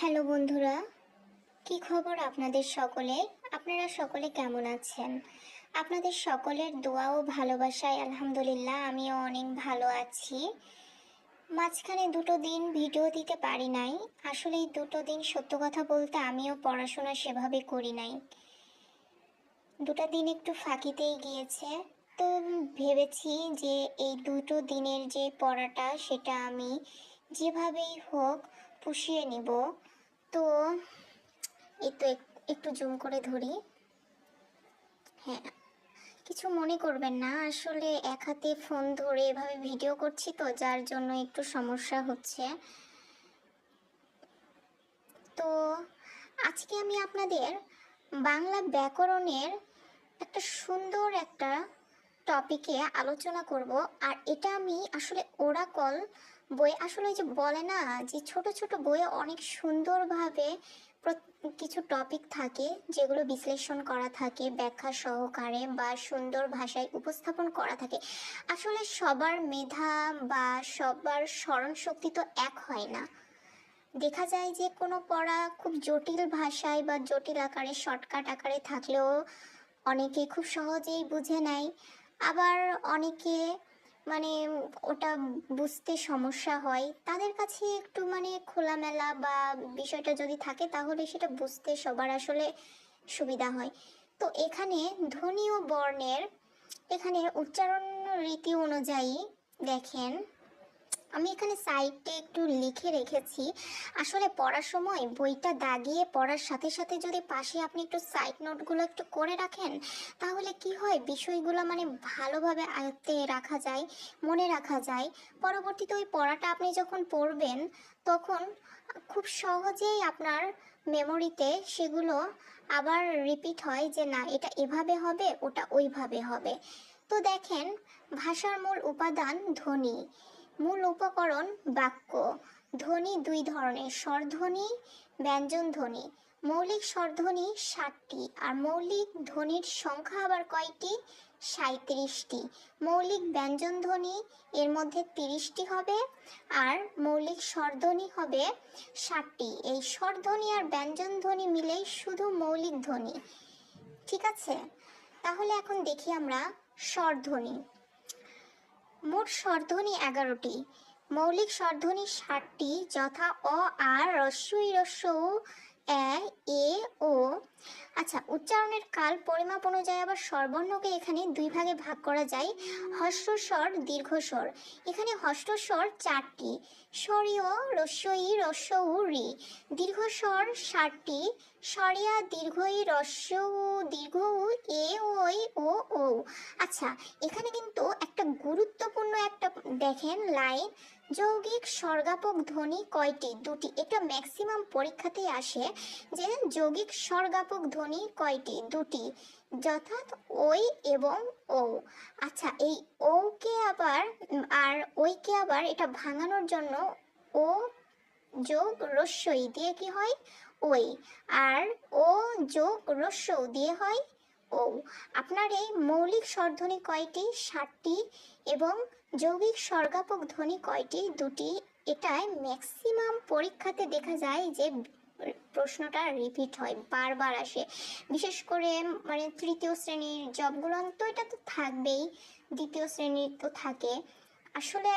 Hello বন্ধুরা, কি খবর আপনাদের সকলের আপনারা সকলে কেমন আছেন? আপনাদের সকলের দোয়া ও ভালোবাসায় আলহামদুলিল্লাহ আমিও অনেক ভালো আছি। মাঝখানে দুটো দিন ভিডিও দিতে পারি নাই। আসলে এই দুটো দিন সত্য কথা বলতে আমিও পড়াশোনা সেভাবে করি নাই। দুটো দিন একটু ফাঁকিতেই গিয়েছে। তো ভেবেছি যে এই দুটো দিনের যে পড়াটা, সেটা আমি যেভাবেই হোক পুষিয়ে নিব। তো এই তো এক- একটু জুম করে ধরি। হ্যাঁ কিছু মনে করবেন না। আসলে এক হাতে ফোন ধরে এভাবে ভিডিও করছি তো, যার জন্য একটু সমস্যা হচ্ছে। তো আজকে আমি আপনাদের বাংলা ব্যাকরণের একটা সুন্দর একটা টপিকে আলোচনা করব। আর এটা আমি আসলে ওরাকল বই আসলে যে বলে না যে ছোট ছোট বইয়ে অনেক সুন্দরভাবে কিছু টপিক থাকে যেগুলো বিশ্লেষণ করা থাকে, ব্যাখ্যা সহকারে বা সুন্দর ভাষায় উপস্থাপন করা থাকে। আসলে সবার মেধা বা সবার স্মরণ শক্তি তো এক হয় না। দেখা যায় যে কোনো পড়া খুব জটিল ভাষায় বা জটিল আকারে শর্টকাট আকারে থাকলেও অনেকে খুব সহজেই বুঝে নেয়। আবার অনেকে মানে ওটা বুঝতে সমস্যা হয়। তাদের কাছে একটু মানে খোলামেলা বা বিষয়টা যদি থাকে, তাহলে সেটা বুঝতে সবার আসলে সুবিধা হয়। তো এখানে ধ্বনি ও বর্ণের, এখানে উচ্চারণ রীতি অনুযায়ী দেখেন। আমি এখানে সাইডে একটু লিখে রেখেছি। আসলে পড়ার সময় বইটা দাগিয়ে পড়ার সাথে সাথে যদি পাশে আপনি একটু সাইড নোটগুলো একটু করে রাখেন, তাহলে কি হয়? বিষয়গুলো মানে ভালোভাবে আয়ত্তে রাখা যায়, মনে রাখা যায়। পরবর্তীতে ওই পড়াটা আপনি যখন পড়বেন, তখন খুব সহজেই আপনার মেমোরিতে সেগুলো আবার রিপিট হয় যে, না, এটা এভাবে হবে, ওটা ওইভাবে হবে। তো দেখেন, ভাষার মূল উপাদান ধ্বনি। মূল উপকরণ বাক্য। ধ্বনি দুই ধরনের, স্বরধ্বনি ব্যঞ্জন ধ্বনি মৌলিক স্বরধ্বনি ষাটটি আর মৌলিক ধ্বনির সংখ্যা আবার কয়টি? সাঁত্রিশটি মৌলিক ব্যঞ্জন ধ্বনি এর মধ্যে তিরিশটি হবে আর মৌলিক স্বরধ্বনি হবে ষাটটি এই স্বরধ্বনি আর ব্যঞ্জন ধ্বনি মিলেই শুধু মৌলিক ধ্বনি। ঠিক আছে? তাহলে এখন দেখি আমরা স্বরধ্বনি। মোট স্বরধ্বনি এগারোটি। মৌলিক স্বরধ্বনি ষাটটি যথা অ আর রস্যই রস্য এ এ ও আচ্ছা উচ্চারণের কাল পরিমাপ অনুযায়ী আবার স্বরবর্ণকে এখানে দুই ভাগে ভাগ করা যায়। হস্রস্বর দীর্ঘস্বর। এখানে হস্রস্বর চারটি। স্বরীয় রস্যই রস্য রি। দীর্ঘস্বর ষাটটি। স্বরিয়া দীর্ঘই রস্য উ দীর্ঘ উ এ, ওই, ও ও আচ্ছা এখানে কিন্তু একটা গুরুত্বপূর্ণ একটা দেখেন লাইন। যৌগিক, স্বর্গাপক ধ্বনি কয়টি? দুটি। এটা ম্যাক্সিমাম পরীক্ষাতেই আসে যে যৌগিক, স্বর্গাপক ধ্বনি কয়টি? দুটি। যথাৎ ওই এবং ও আচ্ছা এই ওকে আবার, আর ওইকে আবার এটা ভাঙানোর জন্য ও যোগ রস্যই দিয়ে কি হয়? ওই আর ও যোগ রস্য দিয়ে হয় ও আপনার এই মৌলিক স্বরধ্বনি কয়টি? ষাটটি এবং যৌগিক স্বর্গাপক ধ্বনি কয়টি? দুটি। এটাই ম্যাক্সিমাম পরীক্ষাতে দেখা যায় যে প্রশ্নটা রিপিট হয়, বারবার আসে। বিশেষ করে মানে তৃতীয় শ্রেণির জবগুলো তো এটা তো থাকবেই, দ্বিতীয় শ্রেণির তো থাকে। আসলে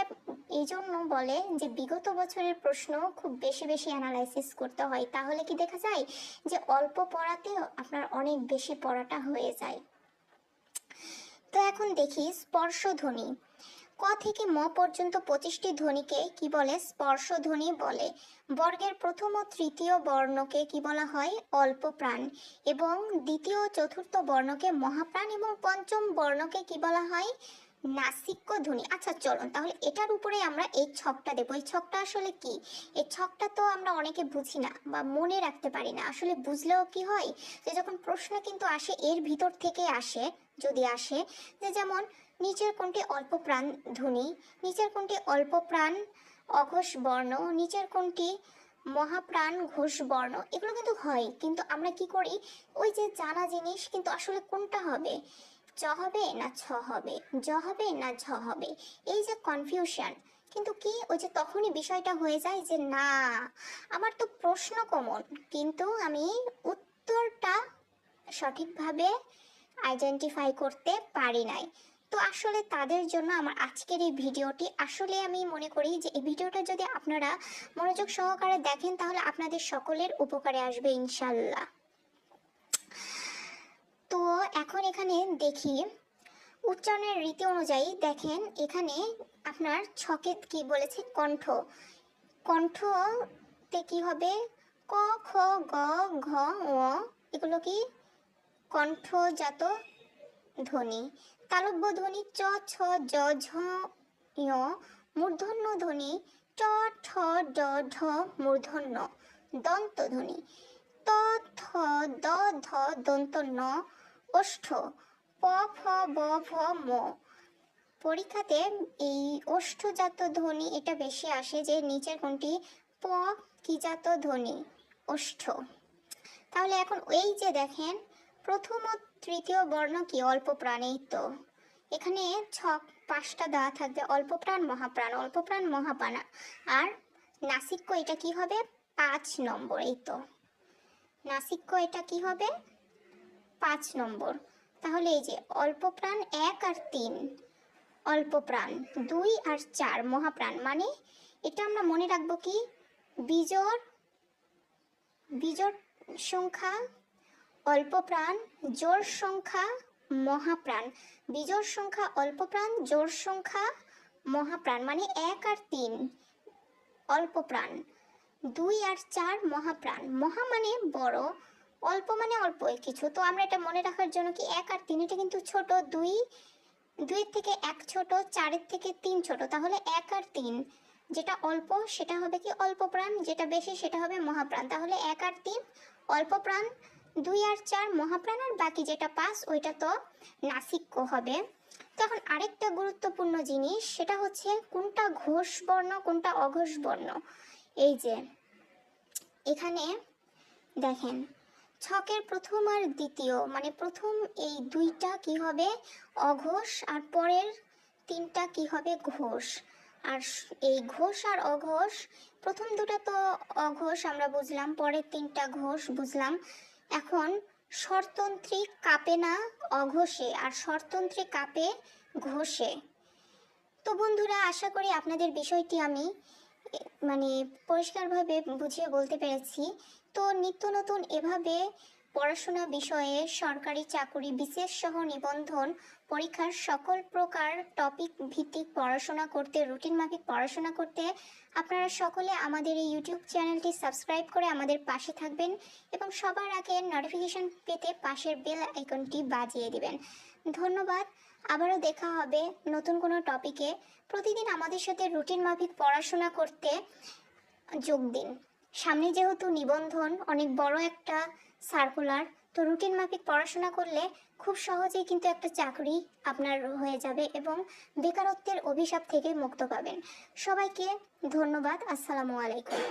এই জন্য বলে যে বিগত বছরের প্রশ্ন খুব বেশি বেশি অ্যানালাইসিস করতে হয়। তাহলে কি দেখা যায় যে অল্প পড়াতেও আপনার অনেক বেশি পড়াটা হয়ে যায়। তো এখন দেখি স্পর্শধ্বনি ক থেকে ম পর্যন্ত পঁচিশটি ধ্বনিকে কি বলে স্পর্শ ধ্বনি বলে? বর্গের প্রথম ও তৃতীয় বর্ণকে কি বলা হয়? অল্প প্রাণ। এবং দ্বিতীয় ও চতুর্থ বর্ণকে মহাপ্রাণ এবং পঞ্চম বর্ণকে কি বলা হয়? নাসিক্য ধ্বনি আচ্ছা চলুন তাহলে এটার উপরে আমরা এই ছকটা দেবো। এই ছকটা আসলে কি? এই ছকটা তো আমরা অনেকে বুঝি না বা মনে রাখতে পারি না। আসলে বুঝলেও কি হয়? যে যখন প্রশ্ন কিন্তু আসে, এর ভিতর থেকে আসে, যদি আসে, যে যেমন নিচের কোনটি অল্প প্রাণ ধ্বনি নিচের কোনটি অল্প প্রাণ অঘোষ বর্ণ নিচের কোনটি মহাপ্রাণ ঘোষ বর্ণ এগুলো কিন্তু হয়। কিন্তু আমরা কি করি? ওই যে জানা জিনিস কিন্তু আসলে কোনটা হবে? চ হবে না ছ হবে? জ হবে না ঝ হবে? এই যে কনফিউশন কিন্তু কি? ওই যে তখনই বিষয়টা হয়ে যায় যে না, আমার তো প্রশ্ন কমন, কিন্তু আমি উত্তরটা সঠিকভাবে আইডেন্টিফাই করতে পারি নাই। তো আসলে তাদের জন্য আমার আজকের এই ভিডিওটি আসলে আমি মনে করি যে এই ভিডিওটা যদি আপনারা মনোযোগ সহকারে দেখেন, তাহলে আপনাদের সকলের উপকারে আসবে ইনশাল্লাহ তো এখন এখানে দেখি, উচ্চারণের রীতি অনুযায়ী দেখেন, এখানে আপনার ছকে কি বলেছে? কণ্ঠ। কণ্ঠতে কি হবে? ক, খ, গ, ঘ ও এগুলো কি? কণ্ঠজাত ধ্বনি। তালব্য ধ্বনি চ, ছ, জ, ঝ, ঞ, মূর্ধন্য ধ্বনি, ট, ঠ, ড, ঢ, মূর্ধন্য, দন্ত ধ্বনি, ত, থ, দ, ধ, দন্ত ন ওষ্ঠ প, ফ, ব ভ ম। পরীক্ষাতে এই ওষ্ঠজাত ধ্বনি, এটা বেশি আসে যে নিচের কোনটি? প, কি জাত ধ্বনি? ওষ্ঠ তাহলে এখন এই যে দেখেন প্রথম ও তৃতীয় বর্ণ কি অল্প প্রাণেই তো এখানে ছক পাঁচটা দেওয়া থাকবে অল্প প্রাণ, মহাপ্রাণ। অল্প প্রাণ মহাপ্রাণ আর নাসিক্য এটা কি হবে? পাঁচ নম্বর, এই তো। নাসিক্য এটা কি হবে? পাঁচ নম্বর। তাহলে এই যে অল্প প্রাণ এক আর তিন। অল্প প্রাণ দুই আর চার, মহাপ্রাণ। মানে এটা আমরা মনে রাখব কি? বিজোর বিজোর সংখ্যা অল্প প্রাণ জোর সংখ্যা মহাপ্রাণ বিজোর সংখ্যা, অল্প প্রাণ জোর সংখ্যা মহাপ্রাণ মানে এক আর তিন, অল্প প্রাণ। দুই আর চার মহাপ্রাণ মহা মানে বড়, অল্প মানে অল্প কিছু। তো আমরা এটা মনে রাখার জন্য কি এক আর তিন, এটা কিন্তু ছোট। দুই, দুইয়ের থেকে এক ছোট, চারের থেকে তিন ছোট। তাহলে এক আর তিন, যেটা অল্প, সেটা হবে কি অল্প প্রাণ। যেটা বেশি, সেটা হবে মহাপ্রাণ তাহলে এক আর তিন, অল্প প্রাণ দুই আর চার মহাপ্রাণ আর বাকি যেটা পাঁচ ওইটা তো নাসিক্য হবে। তখন আরেকটা গুরুত্বপূর্ণ জিনিস, সেটা হচ্ছে কোনটা ঘোষ বর্ণ কোনটা অঘোষ বর্ণ এই যে, এখানে দেখেন, ছকের প্রথম আর দ্বিতীয় মানে প্রথম এই দুইটা কি হবে? অঘোষ, আর পরের তিনটা কি হবে? ঘোষ। আর এই ঘোষ আর অঘোষ, প্রথম দুটো তো অঘোষ, আমরা বুঝলাম, পরের তিনটা ঘোষ, বুঝলাম। এখন স্বরতন্ত্রী কাপে না, অঘোষে, আর স্বরতন্ত্রী কাপে ঘোষে। তো বন্ধুরা, আশা করি আপনাদের বিষয়টি আমি মানে পরিষ্কারভাবে বুঝিয়ে বলতে পেরেছি। তো নিত্য নতুন এভাবে পড়াশোনা বিষয়ে সরকারি চাকুরি, বিশেষ সহ নিবন্ধন, পরীক্ষার সকল প্রকার টপিক ভিত্তিক পড়াশোনা করতে রুটিন মাফিক পড়াশোনা করতে আপনারা সকলে আমাদের এই ইউটিউব চ্যানেলটি সাবস্ক্রাইব করে আমাদের পাশে থাকবেন এবং সবার আগে নোটিফিকেশন পেতে পাশের বেল আইকনটি বাজিয়ে দিবেন। ধন্যবাদ। আবারও দেখা হবে নতুন কোনো টপিকে প্রতিদিন আমাদের সাথে রুটিন মাফিক পড়াশোনা করতে যোগ দিন। সামনে যেহেতু নিবন্ধন, অনেক বড় একটা সার্কুলার। তো রুটিন মাফিক পড়াশোনা করলে খুব সহজেই কিন্তু একটা চাকরি আপনার হয়ে যাবে এবং বেকারত্বের অভিশাপ থেকে মুক্ত পাবেন। সবাইকে ধন্যবাদ। আসসালামু আলাইকুম।